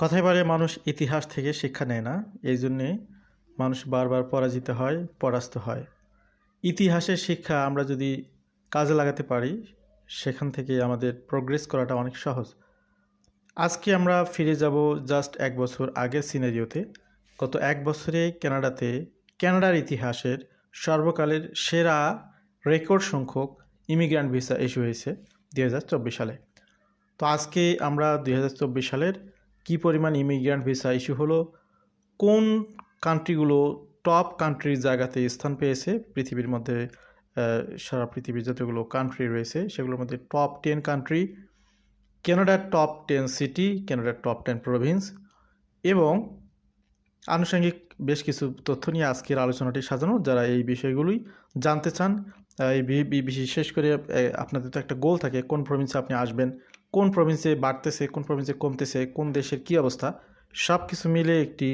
কথায় বলে মানুষ ইতিহাস থেকে শিক্ষা নেয় না, এই জন্যে মানুষ বারবার পরাজিত হয়, পরাস্ত হয়। ইতিহাসের শিক্ষা আমরা যদি কাজে লাগাতে পারি, সেখান থেকে আমাদের প্রোগ্রেস করাটা অনেক সহজ। আজকে আমরা ফিরে যাব জাস্ট এক বছর আগের সিনারিওতে গত এক বছরে কানাডাতে, কানাডার ইতিহাসের সর্বকালের সেরা রেকর্ড সংখ্যক ইমিগ্রান্ট ভিসা ইস্যু হয়েছে দু হাজার চব্বিশ সালে। তো আজকে আমরা দুই হাজার চব্বিশ সালের কি পরিমাণ ইমিগ্রান্ট ভিসা ইস্যু হলো, কোন কান্ট্রিগুলো টপ কান্ট্রির জায়গাতে স্থান পেয়েছে, পৃথিবীর মধ্যে সারা পৃথিবীর যতগুলো কান্ট্রি রয়েছে, সেগুলোর মধ্যে টপ টেন কান্ট্রি কানাডার টপ টেন সিটি কানাডার টপ টেন প্রভিন্স এবং আনুষঙ্গিক বেশ কিছু তথ্য নিয়ে আজকের আলোচনাটি সাজানো, যারা এই বিষয়গুলোই জানতে চান এই বিশেষ করে আপনাদের তো একটা গোল থাকে, কোন প্রভিন্সে আপনি আসবেন কোন প্রভিন্সে বাড়তেছে, কোন প্রভিন্সে কমতেছে, কোন দেশের কী অবস্থা সব কিছু মিলে একটি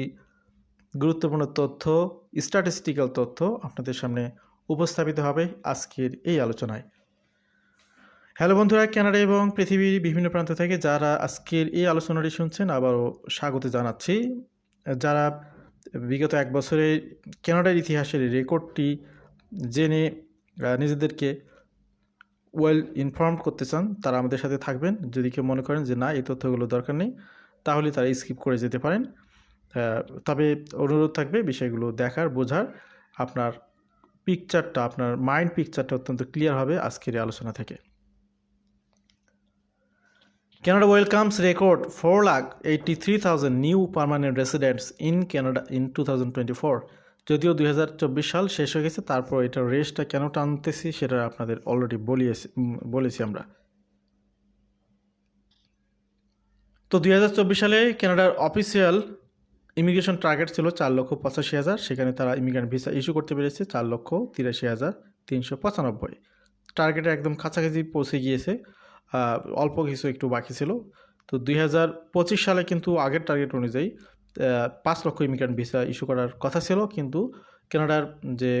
গুরুত্বপূর্ণ তথ্য স্ট্যাটিস্টিক্যাল তথ্য আপনাদের সামনে উপস্থাপিত হবে আজকের এই আলোচনায়। হ্যালো বন্ধুরা কানাডা এবং পৃথিবীর বিভিন্ন প্রান্ত থেকে যারা আজকের এই আলোচনাটি শুনছেন, আবারও স্বাগত জানাচ্ছি। যারা বিগত এক বছরে কানাডার ইতিহাসের রেকর্ডটি জেনে নিজেদেরকে ওয়েল ইনফর্ম করতে চান তারা আমাদের সাথে থাকবেন। যদি কেউ মনে করেন যে না এই তথ্যগুলো দরকার নেই তাহলে তারা স্কিপ করে যেতে পারেন। তবে অনুরোধ থাকবে বিষয়গুলো দেখার বোঝার। আপনার পিকচারটা আপনার মাইন্ড পিকচারটা অত্যন্ত ক্লিয়ার হবে আজকের এই আলোচনা থেকে। Canada welcomes record four lakh Canada welcomes record 4 lakh 83,000 new permanent residents in Canada in 2024 যদিও দুই হাজার চব্বিশ সাল শেষ হয়ে গেছে, তারপর এটার রেসটা কেন টানতেছি সেটা আপনাদের অলরেডি বলিয়েছি বলেছি আমরা। তো দুই হাজার চব্বিশ সালে কানাডার অফিসিয়াল ইমিগ্রেশন টার্গেট ছিল চার লক্ষ পঁচাশি হাজার, সেখানে তারা ইমিগ্রেন্ট ভিসা ইস্যু করতে পেরেছে চার লক্ষ তিরাশি হাজার তিনশো পঁচানব্বই। টার্গেটে একদম কাছাকাছি পৌঁছে গিয়েছে অল্প কিছু একটু বাকি ছিল। তো দুই হাজার পঁচিশ সালে কিন্তু আগের টার্গেট অনুযায়ী পাঁচ লক্ষ ইমিগ্রেন্ট ভিসা ইস্যু করার কথা ছিল, কিন্তু কানাডার যে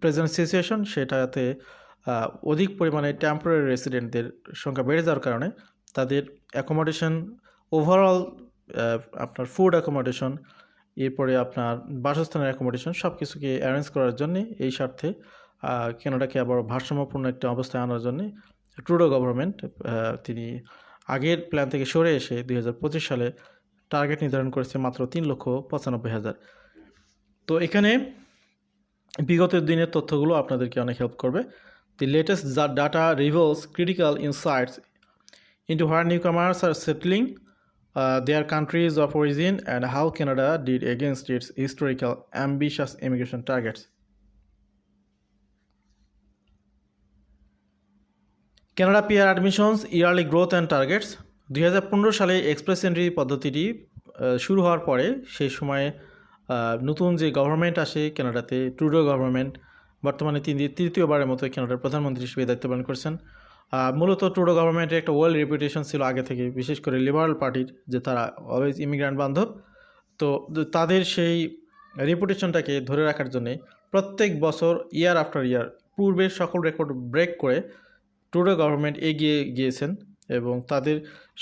প্রেজেন্ট সিচুয়েশন সেটাতে অধিক পরিমাণে টেম্পোরারি রেসিডেন্টদের সংখ্যা বেড়ে যাওয়ার কারণে তাদের অ্যাকোমোডেশন ওভারঅল আপনার ফুড অ্যাকোমোডেশন এরপরে আপনার বাসস্থানের অ্যাকোমোডেশন সব কিছুকে অ্যারেঞ্জ করার জন্যে এই স্বার্থে কেনাডাকে আবার ভারসাম্যপূর্ণ একটা অবস্থায় আনার জন্যে ট্রুডো গভর্নমেন্ট তিনি আগের প্ল্যান থেকে সরে এসে দুই হাজার পঁচিশ সালে টার্গেট নির্ধারণ করেছে মাত্র তিন লক্ষ পঁচানব্বই হাজার। তো এখানে বিগত দিনের তথ্যগুলো আপনাদেরকে অনেক হেল্প করবে। দি লেটেস্ট যা data reveals critical insights into where newcomers are settling their countries of origin and how Canada did against its historical ambitious immigration targets Canada PR admissions yearly growth and targets দুই হাজার পনেরো সালে express entry পদ্ধতিটি শুরু হওয়ার পরে সেই সময়ে নতুন যে গভর্নমেন্ট আসে কানাডাতে, ট্রুডো গভর্নমেন্ট, বর্তমানে তিনি তৃতীয়বারের মতো কানাডার প্রধানমন্ত্রী হিসেবে দায়িত্ব পালন করছেন। মূলত ট্রুডো গভর্নমেন্টের একটা ওয়ার্ল্ড রেপুটেশন ছিল আগে থেকে, বিশেষ করে লিবারাল পার্টির যে তারা অলওয়েজ ইমিগ্রান্ট বান্ধব। তো তাদের সেই রেপুটেশনটাকে ধরে রাখার জন্যে প্রত্যেক বছর ইয়ার আফটার ইয়ার পূর্বের সকল রেকর্ড ব্রেক করে ট্রুডো গভর্নমেন্ট এগিয়ে গিয়েছেন। এবং তাদের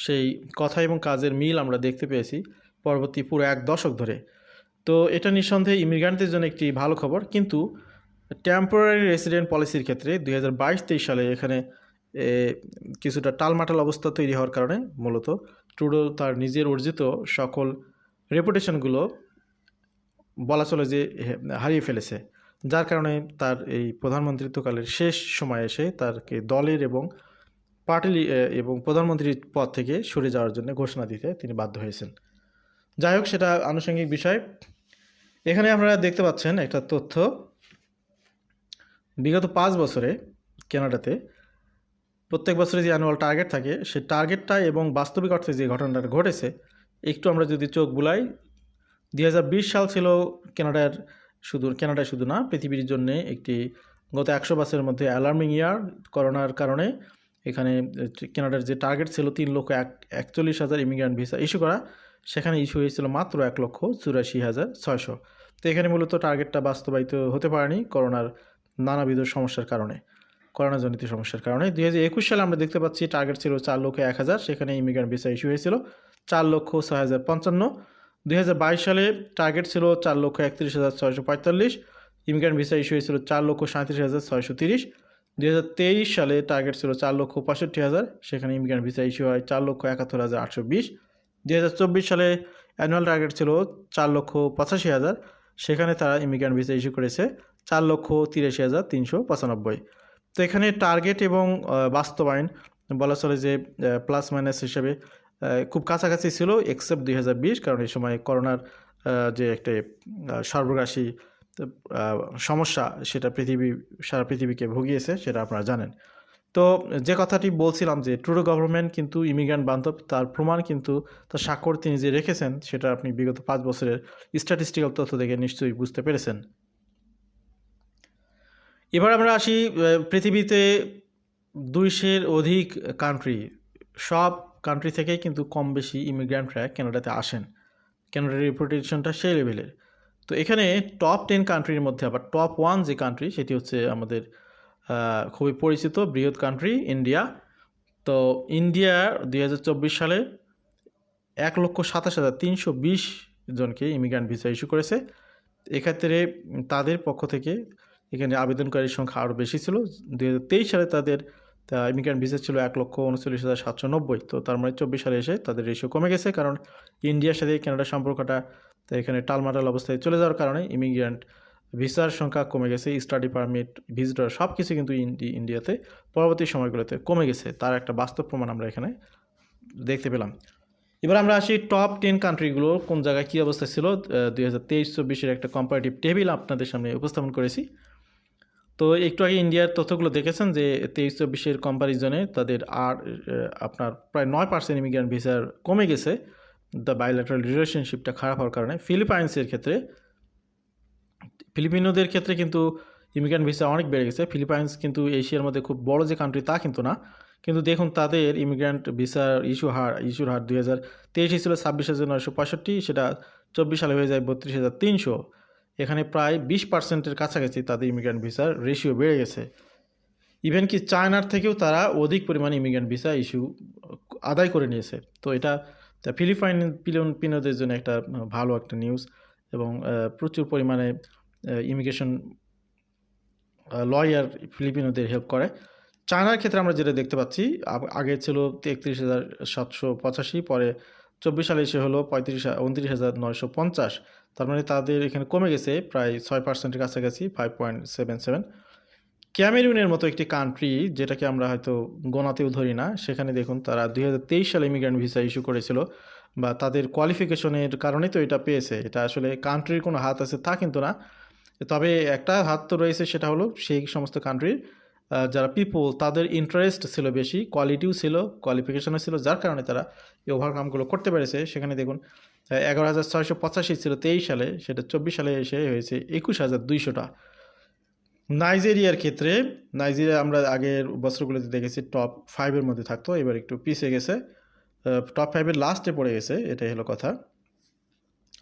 সেই কথা এবং কাজের মিল আমরা দেখতে পেয়েছি পরবর্তী পুরো এক দশক ধরে। তো এটা নিঃসন্দেহে ইমিগ্রান্টদের জন্য একটি ভালো খবর। কিন্তু টেম্পোরারি রেসিডেন্ট পলিসির ক্ষেত্রে দুই হাজার সালে এখানে কিছুটা টালমাটাল অবস্থা তৈরি হওয়ার কারণে মূলত ট্রুডো তার নিজের অর্জিত সকল রেপুটেশনগুলো বলা চলে যে হারিয়ে ফেলেছে। যার কারণে তার এই প্রধানমন্ত্রিত্বকালের শেষ সময়ে এসে তারকে দলের এবং পার্টি এবং প্রধানমন্ত্রীর পদ থেকে সরে যাওয়ার জন্য ঘোষণা দিতে তিনি বাধ্য হয়েছেন। যাই হোক, সেটা আনুষঙ্গিক বিষয়। এখানে আপনারা দেখতে পাচ্ছেন একটা তথ্য। বিগত পাঁচ বছরে কেনাডাতে প্রত্যেক বছরে যে অ্যানুয়াল টার্গেট থাকে, সেই টার্গেটটা এবং বাস্তবিক অর্থে যে ঘটনাটা ঘটেছে, একটু আমরা যদি চোখ বুলাই, দুই হাজার বিশ সাল ছিল কেনাডার শুধু, কানাডায় শুধু না, পৃথিবীর জন্য একটি গত একশো বছরের মধ্যে অ্যালার্মিং ইয়ার করোনার কারণে। এখানে কেনাডার যে টার্গেট ছিল তিন লক্ষ এক, একচল্লিশ হাজার ইমিগ্রান্ট ভিসা ইস্যু করা, সেখানে ইস্যু হয়েছিল মাত্র এক লক্ষ চুরাশি হাজার ছয়শো। তো এখানে মূলত টার্গেটটা বাস্তবায়িত হতে পারেনি করোনার নানাবিধ সমস্যার কারণে, করোনাজনিত সমস্যার কারণে। দুই হাজার একুশ সালে আমরা দেখতে পাচ্ছি টার্গেট ছিল চার লক্ষ এক হাজার, সেখানে ইমিগ্রান্ট ভিসা ইস্যু হয়েছিল চার লক্ষ ছয় হাজার পঞ্চান্ন। দুই হাজার বাইশ সালে টার্গেট ছিল চার লক্ষ একত্রিশ হাজার ছয়শো পঁয়তাল্লিশ ইমিগ্রেন্ট ভিসা ইস্যু হয়েছিল চার লক্ষ সাঁত্রিশ হাজার ছয়শো তিরিশ। দুই হাজার তেইশ সালে টার্গেট ছিল চার লক্ষ পঁয়ষট্টি হাজার, সেখানে ইমিগ্রেন্ট ভিসা ইস্যু হয় চার লক্ষ একাত্তর হাজার আটশো বিশ। দুই সালে অ্যানুয়াল টার্গেট ছিল চার লক্ষ পঁচাশি হাজার, সেখানে তারা ইমিগ্রেন্ট ভিসা ইস্যু করেছে চার লক্ষ তিরাশি হাজার তিনশো পঁচানব্বই। তো এখানে টার্গেট এবং বাস্তবায়ন বলা চলে যে প্লাস মাইনাস হিসেবে খুব কাছাকাছি ছিল এক্সেপ্ট দুই হাজার বিশ, কারণ এই সময় করোনার যে একটা সর্বগ্রাসী সমস্যা সেটা পৃথিবী, সারা পৃথিবীকে ভুগিয়েছে সেটা আপনারা জানেন। তো যে কথাটি বলছিলাম যে ট্রুডো গভর্নমেন্ট কিন্তু ইমিগ্রান্ট বান্ধব, তার প্রমাণ কিন্তু তার স্বাক্ষর তিনি যে রেখেছেন সেটা আপনি বিগত পাঁচ বছরের স্ট্যাটিস্টিক্যাল তথ্য দেখে নিশ্চয়ই বুঝতে পেরেছেন। এবার আমরা আসি পৃথিবীতে দুইশের অধিক কান্ট্রি সব কান্ট্রি থেকেই কিন্তু কম বেশি ইমিগ্রান্টরা ক্যানাডাতে আসেন। ক্যানাডার রিপুটেশনটা সেই লেভেলের তো এখানে টপ টেন কান্ট্রির মধ্যে আবার টপ ওয়ান যে কান্ট্রি সেটি হচ্ছে আমাদের খুবই পরিচিত বৃহৎ কান্ট্রি ইন্ডিয়া তো ইন্ডিয়া দুই হাজার চব্বিশ সালে এক লক্ষ সাতাশ হাজার তিনশো বিশ জনকে ইমিগ্রান্ট ভিসা ইস্যু করেছে। এক্ষেত্রে তাদের পক্ষ থেকে এখানে আবেদনকারীর সংখ্যা আরও বেশি ছিল। দু হাজার তেইশ সালে তাদের ইমিগ্রান্ট ভিসা ছিল এক লক্ষ উনচল্লিশ হাজার সাতশো নব্বই। তো তার মানে চব্বিশ সালে এসে তাদের রেশিও কমে গেছে। কারণ ইন্ডিয়ার সাথে কানাডার সম্পর্কটা তো এখানে টালমাটাল অবস্থায় চলে যাওয়ার কারণে ইমিগ্রান্ট ভিসার সংখ্যা কমে গেছে স্টাডি পারমিট ভিজিটর সব কিছু কিন্তু ইন্ডি- ইন্ডিয়াতে পরবর্তী সময়গুলোতে কমে গেছে। তার একটা বাস্তব প্রমাণ আমরা এখানে দেখতে পেলাম। এবার আমরা আসি টপ টেন কান্ট্রিগুলো কোন জায়গায় কী অবস্থা ছিল? দুই হাজার তেইশ, চব্বিশের একটা কম্পারেটিভ টেবিল আপনাদের সামনে উপস্থাপন করেছি। তো একটু আগে ইন্ডিয়ার তথ্যগুলো দেখেছেন যে তেইশ, চব্বিশের কম্পারিজনে তাদের আর আপনার প্রায় নয় পার্সেন্ট ইমিগ্রেন্ট ভিসার কমে গেছে। দ্য বাইল্যাটারাল রিলেশনশিপটা খারাপ হওয়ার কারণে ফিলিপাইন্সের ক্ষেত্রে, ফিলিপিনোদের ক্ষেত্রে কিন্তু ইমিগ্রেন্ট ভিসা অনেক বেড়ে গেছে। ফিলিপাইন্স কিন্তু এশিয়ার মধ্যে খুব বড় যে কান্ট্রি তা কিন্তু না। কিন্তু দেখুন তাদের ইমিগ্রেন্ট ভিসার ইস্যু হার ইস্যুর হার দুই হাজার তেইশে ছিল ছাব্বিশ হাজার নয়শো পঁয়ষট্টি, সেটা চব্বিশ সালে হয়ে যায় বত্রিশ হাজার তিনশো। এখানে প্রায় বিশ পার্সেন্টের কাছাকাছি তাদের ইমিগ্রেন্ট ভিসার রেশিও বেড়ে গেছে। ইভেন কি চায়নার থেকেও তারা অধিক পরিমাণে ইমিগ্রেন্ট ভিসা ইস্যু আদায় করে নিয়েছে। তো এটা তা ফিলিপাইন পিনোদের জন্য একটা ভালো একটা নিউজ এবং প্রচুর পরিমাণে ইমিগ্রেশন লয়ার ফিলিপিনোদের হেল্প করে। চায়নার ক্ষেত্রে আমরা যেটা দেখতে পাচ্ছি, আগে ছিল একত্রিশ হাজার সাতশো পঁচাশি, পরে চব্বিশ সালে এসে হলো পঁয়ত্রিশ উনত্রিশ হাজার নয়শো পঞ্চাশ। তার মানে তাদের এখানে কমে গেছে, প্রায় ছয় পার্সেন্টের কাছাকাছি ফাইভ পয়েন্ট সেভেন সেভেন ক্যামেরুনের মতো একটি কান্ট্রি যেটাকে আমরা হয়তো গোনাতেও ধরি না, সেখানে দেখুন তারা দুই হাজার তেইশ সালে ইমিগ্রেন্ট ভিসা ইস্যু করেছিল বা তাদের কোয়ালিফিকেশনের কারণে তো এটা পেয়েছে। এটা আসলে কান্ট্রির কোনো হাত আছে তা কিন্তু না। তবে একটা হাত তো রয়েছে, সেটা হলো সেই সমস্ত কান্ট্রির যারা পিপল তাদের ইন্টারেস্ট ছিল বেশি কোয়ালিটিও ছিল কোয়ালিফিকেশনও ছিল, যার কারণে তারা এই ওভারকামগুলো করতে পেরেছে। সেখানে দেখুন, এগারো হাজার ছয়শো পঁচাশি ছিল তেইশ সালে, সেটা চব্বিশ সালে এসে হয়েছে একুশ হাজার দুইশোটা। নাইজেরিয়ার ক্ষেত্রে, নাইজেরিয়া আমরা আগের বছরগুলোতে দেখেছি টপ ফাইভের মধ্যে থাকতো, এবার একটু পিছিয়ে গেছে। টপ ফাইভের লাস্টে পড়ে গেছে, এটাই হলো কথা।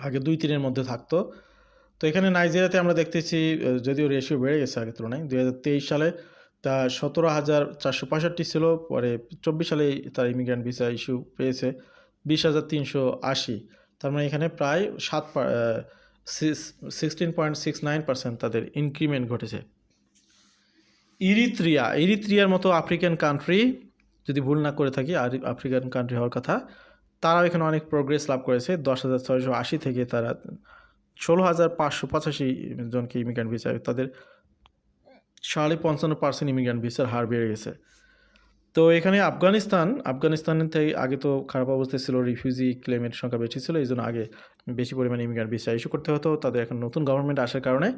আগে দুই, তিনের মধ্যে থাকতো। তো এখানে নাইজেরিয়াতে আমরা দেখতেছি যদিও রেশিও বেড়ে গেছে আগের তুলনায়, দুই হাজার তেইশ সালে তা সতেরো হাজার চারশো পঁয়ষট্টি ছিল, পরে চব্বিশ সালে তার ইমিগ্রেন্ট ভিসা ইস্যু পেয়েছে, বিশ হাজার তিনশো আশি। তার মানে এখানে প্রায় সাত sixteen point six nine percent তাদের ইনক্রিমেন্ট ঘটেছে। ইরিত্রিয়া, ইরিত্রিয়ার মতো আফ্রিকান কান্ট্রি যদি ভুল না করে থাকি, আর আফ্রিকান কান্ট্রি হওয়ার কথা, তারাও এখানে অনেক প্রোগ্রেস লাভ করেছে। দশ হাজার ছয়শো আশি থেকে তারা ষোলো হাজার পাঁচশো পঁচাশি জনকে ইমিগ্রেন্ট ভিসা তাদের সাড়ে পঞ্চান্ন পার্সেন্ট ইমিগ্রেন্ট ভিসার হার বেড়ে গেছে। তো এখানে আফগানিস্তান, আফগানিস্তানের থেকে আগে তো খারাপ অবস্থায় ছিল রিফিউজি ক্লেমের সংখ্যা বেশি ছিল এই জন্য আগে বেশি পরিমাণে ইমিগ্রেন্ট ভিসা ইস্যু করতে হতো। তাদের এখন নতুন গভর্নমেন্ট আসার কারণে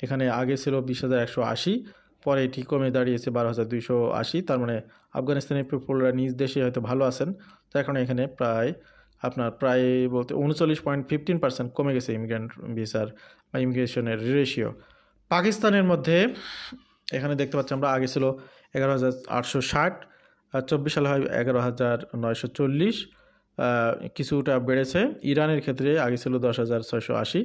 এখানে আগে ছিল বিশ হাজার একশো আশি পরে এটি কমে দাঁড়িয়েছে বারো হাজার দুইশো আশি। তার মানে আফগানিস্তানের পিপলরা নিজ দেশে হয়তো ভালো আছেন। যার কারণে এখানে প্রায় আপনার প্রায় বলতে উনচল্লিশ পয়েন্ট ফিফটিন পার্সেন্ট কমে গেছে ইমিগ্রেন্ট ভিসার বা ইমিগ্রেশনের রেশিও। পাকিস্তানের মধ্যে এখানে দেখতে পাচ্ছি আমরা আগে ছিল এগারো হাজার আটশো ষাট, আর চব্বিশ সালে হয় এগারো হাজার নয়শো চল্লিশ কিছুটা বেড়েছে। ইরানের ক্ষেত্রে আগে ছিল দশ হাজার ছয়শো আশি।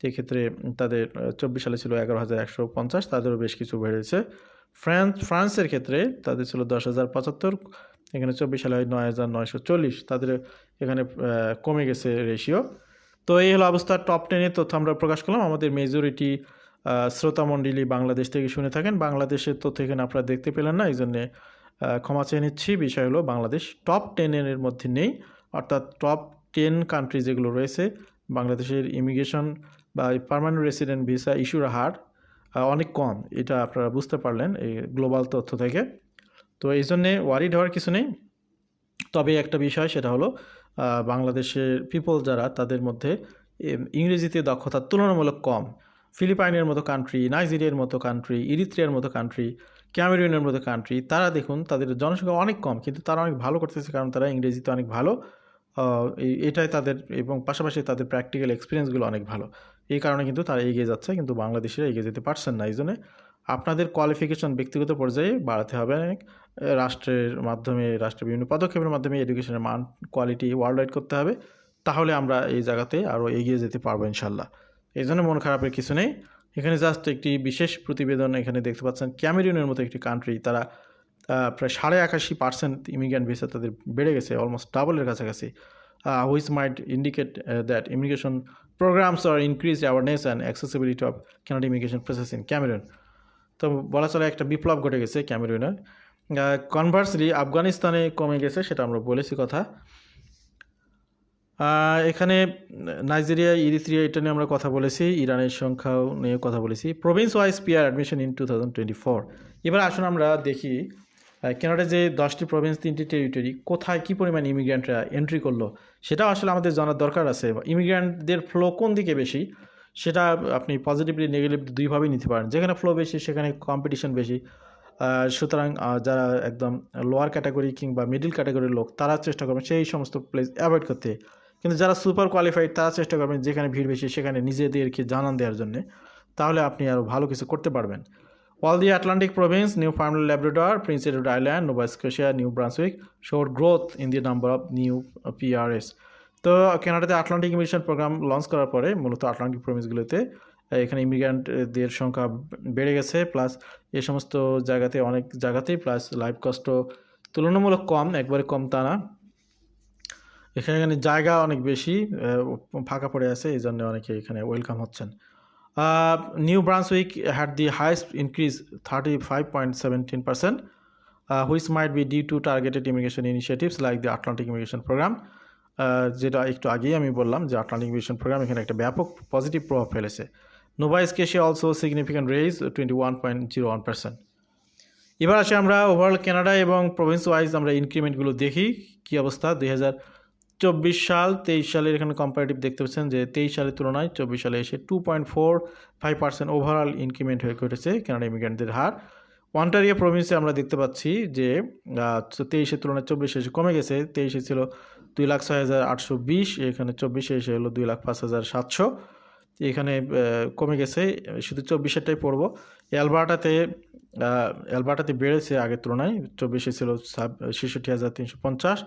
সেক্ষেত্রে তাদের চব্বিশ সালে ছিল এগারো হাজার একশো পঞ্চাশ, তাদেরও বেশ কিছু বেড়েছে। ফ্রান্স, ফ্রান্সের ক্ষেত্রে তাদের ছিল দশ হাজার পঁচাত্তর, এখানে চব্বিশ সালে হয় নয় হাজার নয়শো চল্লিশ, তাদের এখানে কমে গেছে রেশিও তো এই হলো অবস্থা টপ টেনের তথ্য আমরা প্রকাশ করলাম। আমাদের মেজরিটি শ্রোতা মণ্ডলী বাংলাদেশ থেকে শুনে থাকেন। বাংলাদেশের তথ্য এখানে আপনারা দেখতে পেলেন না, এই জন্যে ক্ষমা চেয়ে নিচ্ছি। বিষয় হলো বাংলাদেশ টপ টেনের মধ্যে নেই। অর্থাৎ টপ টেন কান্ট্রি যেগুলো রয়েছে, বাংলাদেশের ইমিগ্রেশন বা পার্মানেন্ট রেসিডেন্ট ভিসা ইস্যুর হার অনেক কম। এটা আপনারা বুঝতে পারলেন এই গ্লোবাল তথ্য থেকে। তো এই জন্যে ওয়ারিড হওয়ার কিছু নেই। তবে একটা বিষয়, সেটা হলো বাংলাদেশের পিপল যারা, তাদের মধ্যে ইংরেজিতে দক্ষতা তুলনামূলক কম। ফিলিপাইনের মতো কান্ট্রি নাইজেরিয়ার মতো কান্ট্রি ইরিত্রিয়ার মতো কান্ট্রি ক্যামেরুনের মতো কান্ট্রি তারা দেখুন, তাদের জনসংখ্যা অনেক কম, কিন্তু তারা অনেক ভালো করতেছে কারণ তারা ইংরেজিতে অনেক ভালো। এটাই তাদের এবং পাশাপাশি তাদের প্র্যাকটিক্যাল এক্সপিরিয়েন্সগুলো অনেক ভালো। এই কারণে কিন্তু তারা এগিয়ে যাচ্ছে, কিন্তু বাংলাদেশিরা এগিয়ে যেতে পারছেন না। এই জন্যে আপনাদের কোয়ালিফিকেশন ব্যক্তিগত পর্যায়ে বাড়াতে হবে। অনেক রাষ্ট্রের মাধ্যমে, রাষ্ট্রের বিভিন্ন পদক্ষেপের মাধ্যমে এডুকেশনের মান কোয়ালিটি ওয়ার্ল্ড ওয়াইড করতে হবে। তাহলে আমরা এই জায়গাতে আরও এগিয়ে যেতে পারব ইনশাল্লাহ এই জন্য মন খারাপের কিছু নেই। এখানে জাস্ট একটি বিশেষ প্রতিবেদন এখানে দেখতে পাচ্ছেন। ক্যামেরুনের মতো একটি কান্ট্রি তারা প্রায় সাড়ে একাশি পার্সেন্ট ইমিগ্রেন্ট ভিসা তাদের বেড়ে গেছে অলমোস্ট ডাবলের কাছাকাছি। Which might indicate that immigration programs are increase awareness and accessibility of Canada immigration process in Cameroon তো বলা চলে একটা বিপ্লব ঘটে গেছে ক্যামেরুনের। কনভার্সলি আফগানিস্তানে কমে গেছে সেটা আমরা বলেছি কথা। এখানে নাইজেরিয়া, ইরিত্রিয়া এটা নিয়ে আমরা কথা বলেছি, ইরানের সংখ্যাও নিয়ে কথা বলেছি। Province wise PR admission in two thousand twenty four এবার আসুন আমরা দেখি আহ, কানাডার যে দশটি প্রভিন্স তিনটি টেরিটরি কোথায় কী পরিমাণ ইমিগ্রেন্টরা এন্ট্রি করল সেটা আসলে আমাদের জানার দরকার আছে। ইমিগ্রেন্টদের ফ্লো কোন দিকে বেশি সেটা আপনি পজিটিভলি নেগেটিভ দুইভাবেই নিতে পারেন। যেখানে ফ্লো বেশি সেখানে কম্পিটিশন বেশি। সুতরাং যারা একদম লোয়ার ক্যাটাগরি কিংবা মিডিল ক্যাটাগরির লোক তারা চেষ্টা করবেন সেই সমস্ত প্লেস অ্যাভয়েড করতে। কিন্তু যারা সুপার কোয়ালিফাইড তারা চেষ্টা করবেন যেখানে ভিড় বেশি সেখানে নিজেদেরকে জানান দেওয়ার জন্য। তাহলে আপনি আরও ভালো কিছু করতে পারবেন। All the Atlantic province Newfoundland Labrador Prince Edward Island Nova Scotia New Brunswick saw growth in the number of new PRs তো কানাডাতে আটলান্টিক ইমিগ্রেশন প্রোগ্রাম লঞ্চ করার পরে মূলত আটলান্টিক প্রভিন্সগুলোতে আহ, এখানে ইমিগ্রেন্টদের সংখ্যা বেড়ে গেছে প্লাস এই সমস্ত জায়গাতে অনেক জায়গাতেই প্লাস লাইফ কষ্ট তুলনামূলক কম একবারে কম তা না। এখানে এখানে জায়গা অনেক বেশি আহ, ফাঁকা পড়ে আছে এই জন্য অনেকে এখানে ওয়েলকাম হচ্ছেন। New Brunswick had the highest increase thirty five point seventeen percent which might be due to targeted immigration initiatives like the Atlantic immigration program যেটা একটু আগেই আমি বললাম যে আটলান্টিক ইমিগ্রেশন প্রোগ্রাম এখানে একটা ব্যাপক পজিটিভ প্রভাব ফেলেছে। Nova Scotia also significant rise twenty one point zero one percent এবার আসে আমরা ওভারঅল কানাডা এবং প্রভিন্স ওয়াইজ আমরা ইনক্রিমেন্টগুলো দেখি, কি অবস্থা? দুই হাজার চব্বিশ সাল, তেইশ সালের এখানে কম্পারেটিভ দেখতে পাচ্ছেন যে তেইশ সালের তুলনায় চব্বিশ সালে এসে two point four five percent overall increment হয়ে ঘটেছে কানাডা ইমিগ্রেন্টদের হার। ওয়ান্টারিয়া প্রভিন্সে আমরা দেখতে পাচ্ছি যে তেইশের তুলনায় চব্বিশে এসে কমে গেছে। তেইশে ছিল দুই লাখ ছয় হাজার আটশো বিশ, এখানে চব্বিশে এসে হলো দুই লাখ পাঁচ হাজার সাতশো। এখানে কমে গেছে। শুধু চব্বিশেরটাই পড়ব। অ্যালবার্টাতে অ্যালবার্টাতে বেড়েছে আগের তুলনায়। চব্বিশে ছিল ছেষট্টি হাজার তিনশো পঞ্চাশ।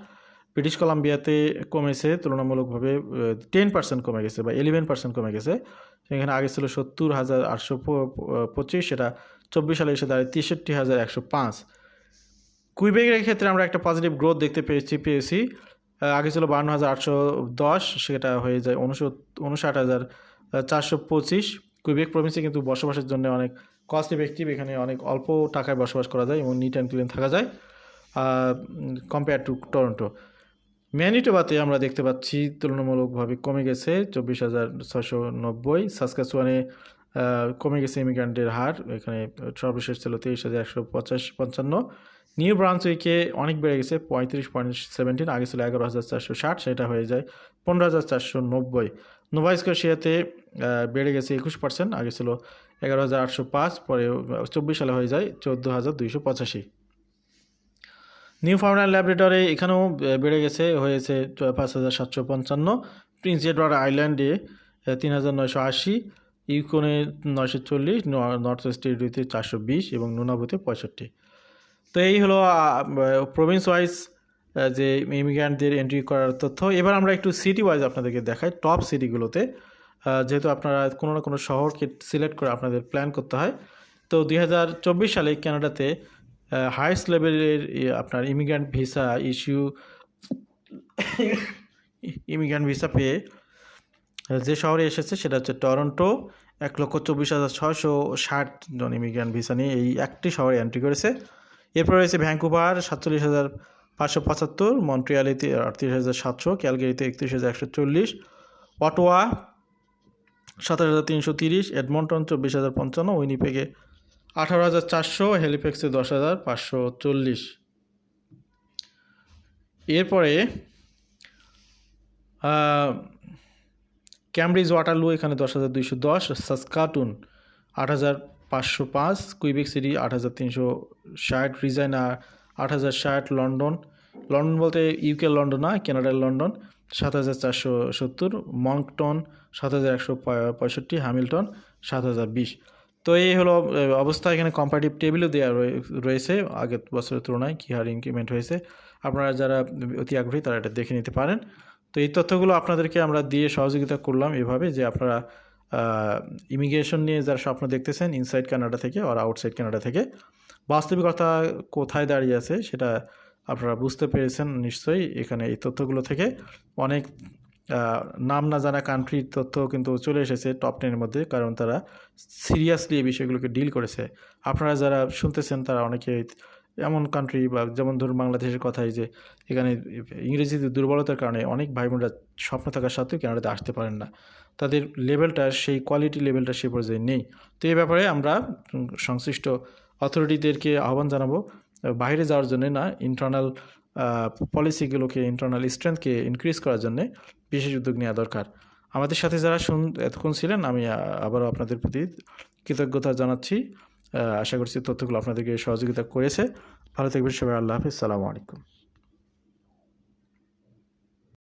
ব্রিটিশ কলাম্বিয়াতে কমেছে, তুলনামূলকভাবে টেন পার্সেন্ট কমে গেছে বা ইলেভেন পার্সেন্ট কমে গেছে। সেখানে আগে ছিল সত্তর হাজার আটশো পঁচিশ, সেটা চব্বিশ সালে এসে দাঁড়ায় তেষট্টি হাজার একশো পাঁচ। কুইবেকের ক্ষেত্রে আমরা একটা পজিটিভ গ্রোথ দেখতে পেয়েছি পেয়েছি। আগে ছিল বান্ন হাজার আটশো দশ, সেটা হয়ে যায় উনষাট হাজার চারশো পঁচিশ। কুইবেক প্রভিন্সে কিন্তু বসবাসের জন্য অনেক কস্ট ইফেক্টিভ এখানে অনেক অল্প টাকায় বসবাস করা যায় এবং নিট অ্যান্ড ক্লিন থাকা যায় কম্পেয়ার টু টরন্টো ম্যানিটোবাতে আমরা দেখতে পাচ্ছি তুলনামূলকভাবে কমে গেছে চব্বিশ হাজার ছশো নব্বই। সাসকাসুয়ানে কমে গেছে ইমিগ্রান্টের হার। এখানে সর্বশেষ ছিল তেইশ হাজার একশো পঁচাশ পঞ্চান্ন। নিউ ব্রান্সউইকে অনেক বেড়ে গেছে পঁয়ত্রিশ পয়েন্ট সেভেন্টিন আগে ছিল এগারো হাজার চারশো ষাট সেটা হয়ে যায় পনেরো হাজার চারশো নব্বই। নোভা স্কোশিয়াতে আহ, বেড়ে গেছে একুশ পার্সেন্ট আগে ছিল এগারো হাজার আটশো পাঁচ পরে চব্বিশ সালে হয়ে যায় চোদ্দ হাজার দুইশো পঁচাশি। নিউ ফাউন্ডল্যান্ড ল্যাবরেটরে এখানেও বেড়ে গেছে, হয়েছে পাঁচ হাজার সাতশো পঞ্চান্ন। প্রিন্স এডওয়ার্ড আইল্যান্ডে তিন হাজার নয়শো আশি ইউকোনে নয়শো চল্লিশ নর্থ ওয়েস্ট টেরিটরিতে চারশো বিশ এবং নুনাবুতে পঁয়ষট্টি। তো এই হলো প্রভিন্স ওয়াইজ যে ইমিগ্রান্টদের এন্ট্রি করার তথ্য। এবার আমরা একটু সিটি ওয়াইজ আপনাদেরকে দেখাই টপ সিটিগুলোতে যেহেতু আপনারা কোনো না কোনো শহরকে সিলেক্ট করে আপনাদের প্ল্যান করতে হয়। তো দুই হাজার চব্বিশ সালে কানাডাতে হাইস্ট লেভেলের আপনার immigrant visa issue immigrant visa পেয়ে, যে শহরে এসেছে সেটা হচ্ছে টরন্টো এক লক্ষ চব্বিশ হাজার ছশো ষাট জন ইমিগ্রান্ট ভিসা নিয়ে এই একটি শহরে এন্ট্রি করেছে। এরপর রয়েছে ভ্যাঙ্কুভার সাতচল্লিশ হাজার পাঁচশো পঁচাত্তর মন্ট্রিয়ালিতে আটত্রিশ হাজার সাতশো ক্যালগেরিতে একত্রিশ হাজার একশো চল্লিশ অটোয়া সাতাশ হাজার তিনশো তিরিশ এডমন্টন চব্বিশ হাজার পঞ্চান্ন উইনিপেগে আঠারো হাজার চারশো হেলিফ্যাক্সে দশ হাজার পাঁচশো চল্লিশ। এরপরে ক্যামব্রিজ ওয়াটারলু এখানে দশ হাজার দুইশো দশ সাসকাটুন আট হাজার পাঁচশো পাঁচ কুইবেক সিটি আট হাজার তিনশো ষাট রিজাইনা আট হাজার ষাট লন্ডন লন্ডন বলতে ইউকে লন্ডন না কানাডার লন্ডন সাত হাজার চারশো সত্তর মঙ্কটন সাত হাজার একশো পঁয়ষট্টি হ্যামিল্টন সাত হাজার বিশ। তো এই হলো অবস্থা। এখানে কম্পারেটিভ টেবিলও দেওয়া রয়ে- রয়েছে আগের বছরের তুলনায় কী হার ইনক্রিমেন্ট হয়েছে। আপনারা যারা অতি আগ্রহী, তারা এটা দেখে নিতে পারেন। তো এই তথ্যগুলো আপনাদেরকে আমরা দিয়ে সহযোগিতা করলাম এভাবে যে আপনারা ইমিগ্রেশন নিয়ে যারা স্বপ্ন দেখতেছেন ইনসাইড কানাডা থেকে আর আউটসাইড কানাডা থেকে, বাস্তবিকতা কোথায় দাঁড়িয়ে আছে সেটা আপনারা বুঝতে পেরেছেন নিশ্চয়ই এখানে এই তথ্যগুলো থেকে। অনেক নাম না জানা কান্ট্রির তথ্য কিন্তু চলে এসেছে টপ টেনের মধ্যে, কারণ তারা সিরিয়াসলি এই বিষয়গুলোকে ডিল করেছে। আপনারা যারা শুনতেছেন, তারা অনেকে এমন কান্ট্রি বা যেমন ধরুন বাংলাদেশের কথাই যে, এখানে ইংরেজিতে দুর্বলতার কারণে অনেক ভাই বোনরা স্বপ্ন থাকার সত্ত্বেও কানাডাতে আসতে পারেন না। তাদের লেভেলটা সেই কোয়ালিটি লেভেলটা সে পর্যায়ে নেই। তো এই ব্যাপারে আমরা সংশ্লিষ্ট অথরিটিদেরকে আহ্বান জানাব। বাইরে যাওয়ার জন্য না ইন্টারনাল পলিসিগুলোকে ইন্টারনাল স্ট্রেংথকে ইনক্রিজ করার জন্য বিশেষ উদ্যোগ নেওয়া দরকার। আমাদের সাথে যারা শুন, এতক্ষণ ছিলেন, আমি আবারও আপনাদের প্রতি কৃতজ্ঞতা জানাচ্ছি। আশা করছি তথ্যগুলো আপনাদেরকে সহযোগিতা করেছে। ভালো থাকবেন সবাই, আল্লাহ হাফিজ। সালামু আলাইকুম।